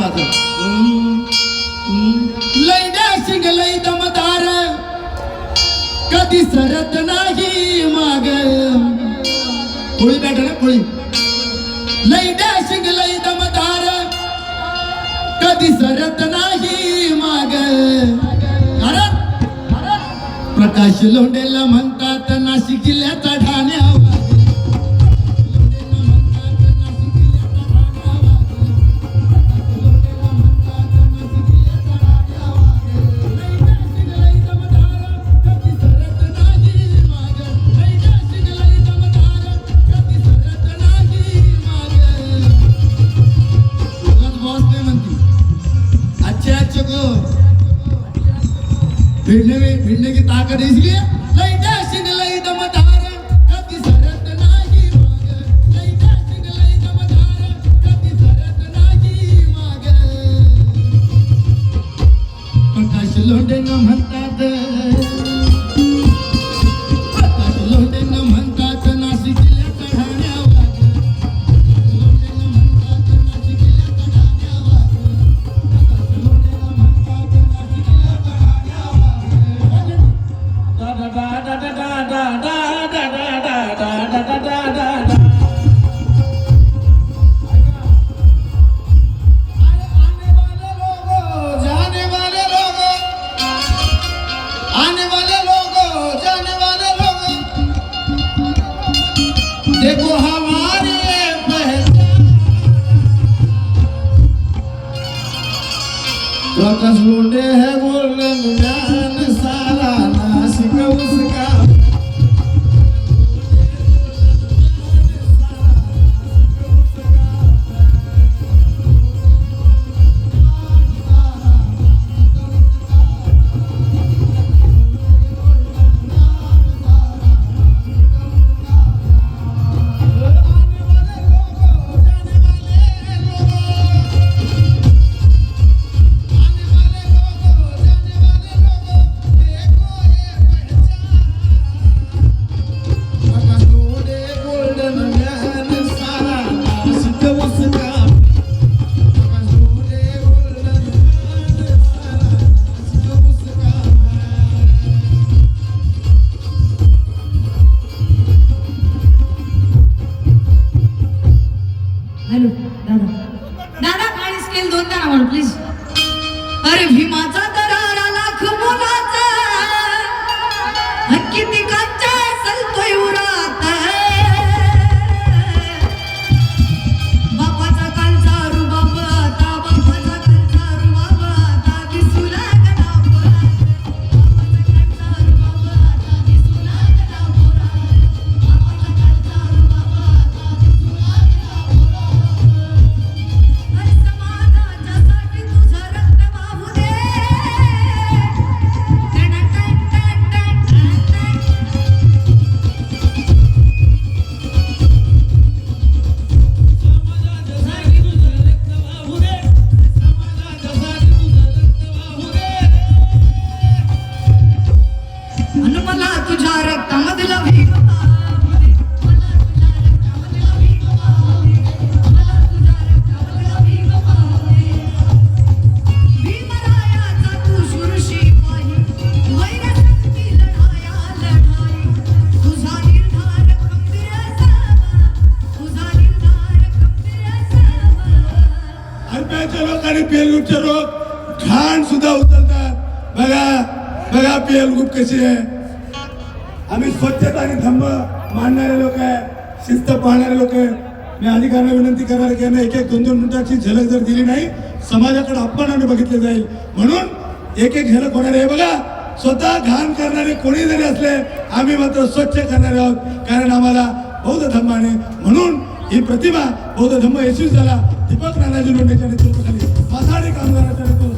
माझं लैदा डॅशिंग लय दमदार। कधी सरत नाही माग। कोळी बॅटर ना कोळी? लैदा डॅशिंग लय दमदार। कधी सरत नाही माग। प्रकाश लोंडेला म्हणतात नाशिक जिल्ह्याचा भिड़ने में भिड़ने की ताकत इसलिए लई डैशिंग लई दमदार कभी सरत नाही माग। सरत नाही माग। प्रकाश न म्हणतात देखो हमारे पहचान लोटे है बोलने में दोन असावा. हरप्याचे आणि पेलगुपचे लोक घाण सुद्धा उचलतात. बघा बघा पेलगुप कशी आहे. आम्ही स्वच्छता आणि धम्म मानणारे लोक आहे शिस्त पाहणारे लोक आहे. मी अधिकाऱ्यांना विनंती करणार की यांना एक एक दोन दोन मिनिटाची झलक जर दिली नाही समाजाकडे अपमानाने बघितले जाईल. म्हणून एक एक झलक होणार आहे. बघा स्वतः घाण करणारे कोणी जरी असले आम्ही मात्र स्वच्छ करणारे आहोत. कारण आम्हाला बौद्ध धम्माने म्हणून ही प्रतिमा बौद्ध धम्म यशस्वी झाला. దివాకర్ రాజు నుండి చరిత్ర మసాడి కామగారు